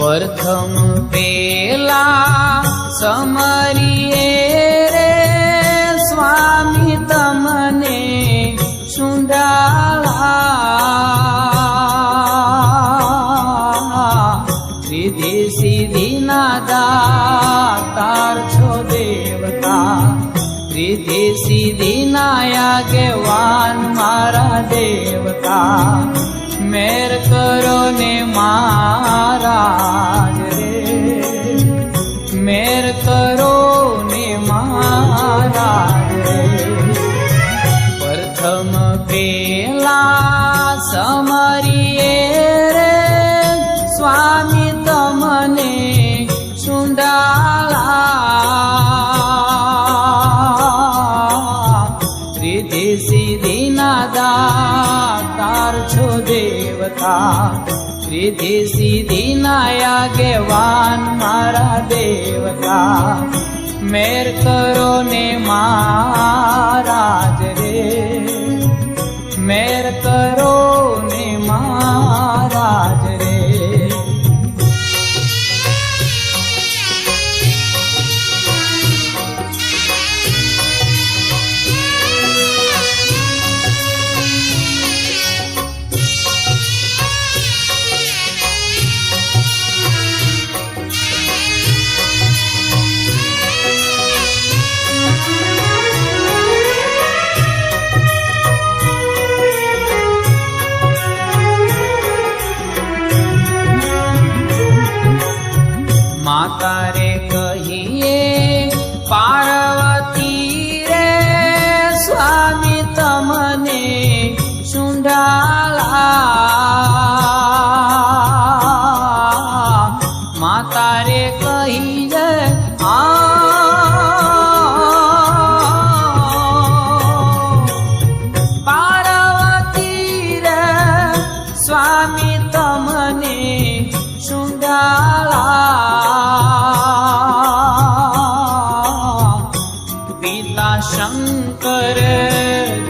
પ્રથમ પેલા સમરીએ રે સ્વામી તમને સુંડાળા સીધી સીધી નાદા તાર છો દેવતા. સીધી સીધી નાયા કે વાન મારા દેવતા. મેર કરો ને મારા રે. મેર કરો ને મારા રે. પ્રથમ પેલા સમરીએ રીધી સીધી નાયા કેવાન મારા દેવતા. મેર કરો ને મહારાજ રે. મેર કરો ને મહારાજ શંકર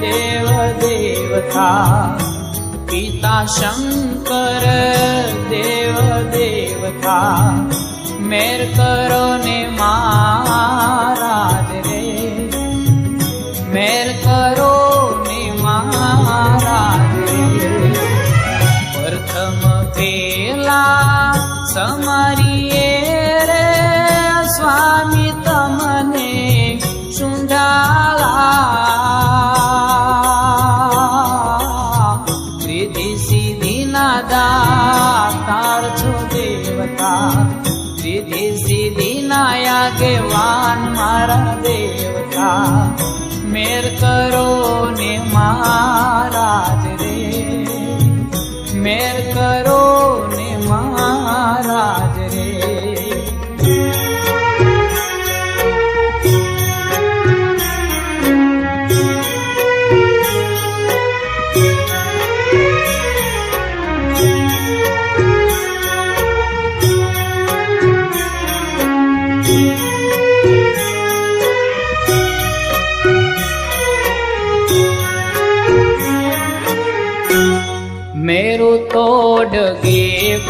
દેવ દેવતા પિતા શંકર દેવ દેવતા મેર કરો ને મહારાજ રે મેર કરો ને મારા પ્રથમ પેલા રીધી સીધી નાયા કે વાન મારા દેવતા. મેર કરો ને મહારાજ રે. મેર કરો ને મહારાજ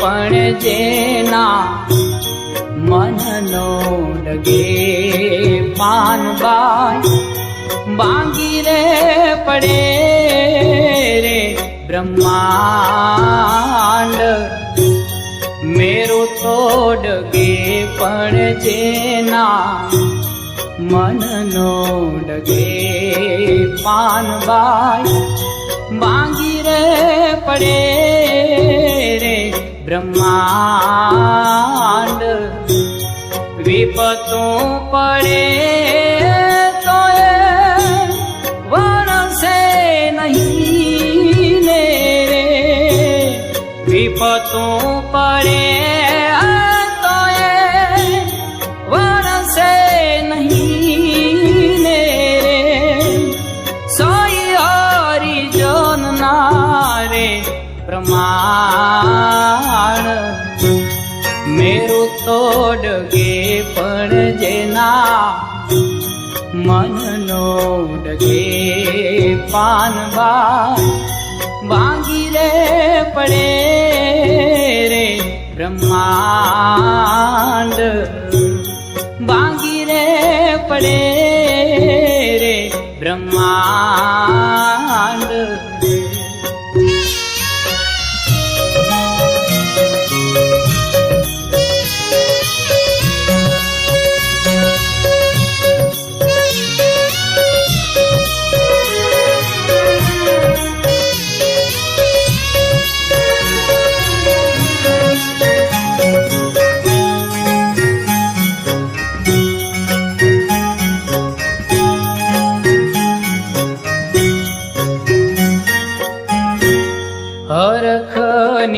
પણ જેના મનનો ડગે પાનબાઈ બાંગી રે પડે રે બ્રહ્માંડ. મેરું તો ડગે પણ જેના મનનો ડગે પાનબાઈ બાંગી રે પડે બ્રહ્માંડ વિપતું પડે પ્રમાણ. મેરું તોડગે પણ જેના મનનો ડગે પાનબા બાંગી રે પડે રે બ્રહ્માંડ. બાંગી રે પડે રે બ્રહ્માંડ.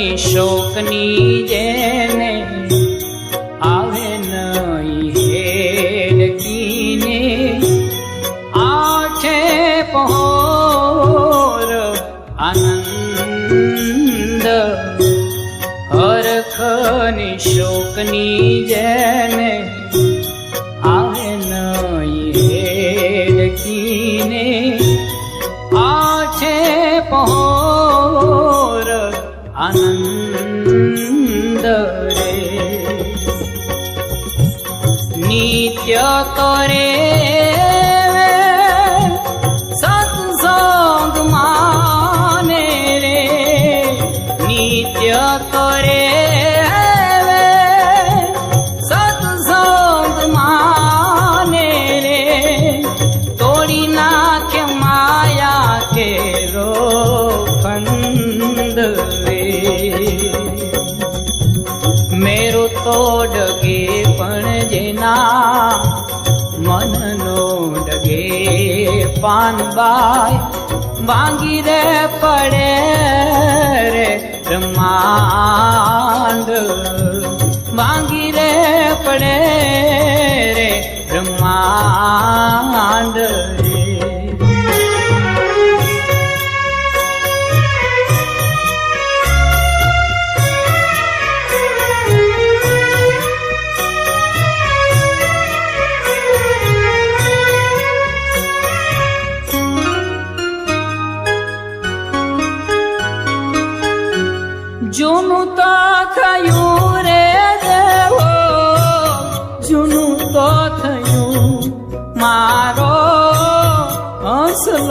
શોકની જેને આવે નહીં હેડકીને આછે પહોર આનંદ. હરખની શોકની જેને નિત્ય કરે પાનબાઈ વાંગી રે પડે રે બ્રહ્માંડ. વાંગી રે પડે રે બ્રહ્માંડ.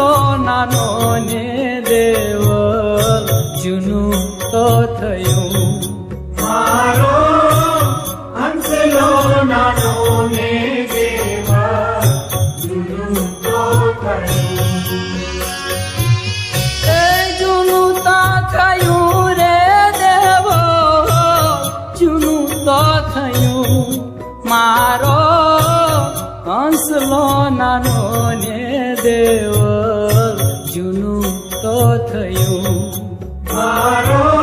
હસલો નાનો ને દેવ જૂનું તો થયું. મારો હંસલો નાનો ને દેવા જુનું તો થયું. એ જૂનું તો થયું રે દેવો જૂનું તો થયું. મારો હંસલો નાનો ને દેવ જૂનું તો થયું. મારો